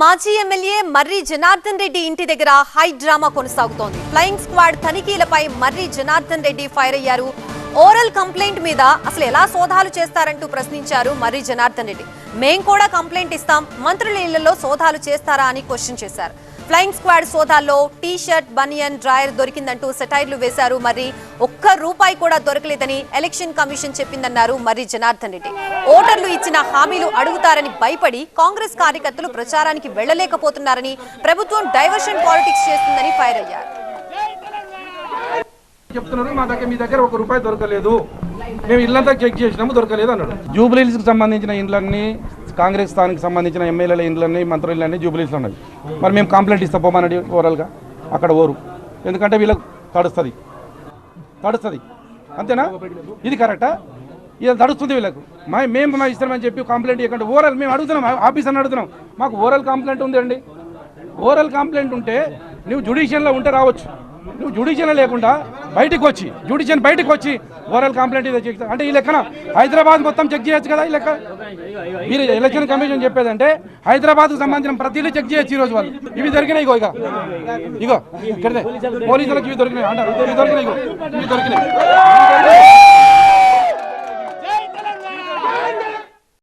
మాజీ ఎమ్మెల్యే మర్రి జనార్దన్ రెడ్డి ఇంటి దగ్గర హై డ్రామా కొనసాగుతోంది. ఫ్లయింగ్ స్క్వాడ్ తనిఖీలపై మర్రి జనార్దన్ రెడ్డి ఫైర్ అయ్యారు. ఓరల్ కంప్లైంట్ మీద అసలు ఎలా సోదాలు చేస్తారంటూ ప్రశ్నించారు మర్రి జనార్దన్ రెడ్డి. మేం కూడా కంప్లైంట్ ఇస్తాం మంత్రుల ఇళ్ళలో సోదాలు చేస్తారా అని క్వశ్చన్ చేశారు. ఫ్లయింగ్ స్క్వాడ్ సోదాల్లో టీ షర్ట్ బనియన్ డ్రాయర్ దొరికిందంటూ సెటైర్లు వేశారు. మరి ఒక్క రూపాయి కూడా దొరకలేదని ఎలక్షన్ కమిషన్ చెప్పిందన్నారు మర్రి జనార్దన్ రెడ్డి. ఓటర్లు ఇచ్చిన హామీలు అడుగుతారని భయపడి కాంగ్రెస్ కార్యకర్తలు ప్రచారానికి వెళ్ళలేకపోతున్నారని ప్రభుత్వం డైవర్షన్ పాలిటిక్స్ చేస్తుందని ఫైర్ అయ్యారు. చెప్తున్నారు మా దగ్గర మీ దగ్గర ఒక రూపాయి దొరకలేదు. మేము ఇల్లంతా చెక్ చేసినాము దొరకలేదు అన్నాడు. జూబ్లీహిల్స్కి సంబంధించిన ఇండ్లన్నీ కాంగ్రెస్ స్థానికి సంబంధించిన ఎమ్మెల్యేల ఇండ్లన్నీ మంత్రులన్నీ ఇళ్ళన్నీ ఉన్నాయి. మరి మేము కంప్లైంట్ ఇస్తాం పోమన్నాడు ఓవరాల్గా. అక్కడ ఓరు. ఎందుకంటే వీళ్ళకి తడుస్తుంది. తడుస్తుంది. అంతేనా? ఇది కరెక్టా? ఇది తడుస్తుంది వీళ్ళకు. మా మేము మా ఇస్తామని చెప్పి కంప్లైంట్ ఇవ్వకండి. ఓవరాల్ మేము అడుగుతున్నాం. ఆఫీస్ అని అడుగుతున్నాం. మాకు ఓవరాల్ కంప్లైంట్ ఉంది అండి. ఓరల్ కంప్లైంట్ ఉంటే నువ్వు జుడిషియల్లో ఉంటే రావచ్చు. నువ్వు జుడిషియల్ లేకుండా బయటకు వచ్చి జ్యుడిషియల్ బయటకు వచ్చి ఓరల్ కంప్లైంట్ ఇదే చెక్ అంటే ఈ లెక్కన హైదరాబాద్ మొత్తం చెక్ చేయొచ్చు కదా ఈ లెక్క? మీరు ఎలక్షన్ కమిషన్ చెప్పేదంటే హైదరాబాద్కు సంబంధించిన ప్రతిదీ చెక్ చేయొచ్చు ఈ రోజు వాళ్ళు. ఇవి దొరికినాయి ఇగో ఇక ఇగో ఇక్కడే పోలీసులకు ఇవి దొరికినాయి. అంటారు. ఇవి దొరికినాయి ఇగో. ఇవి దొరికినాయి ఇవి దొరికినాయి.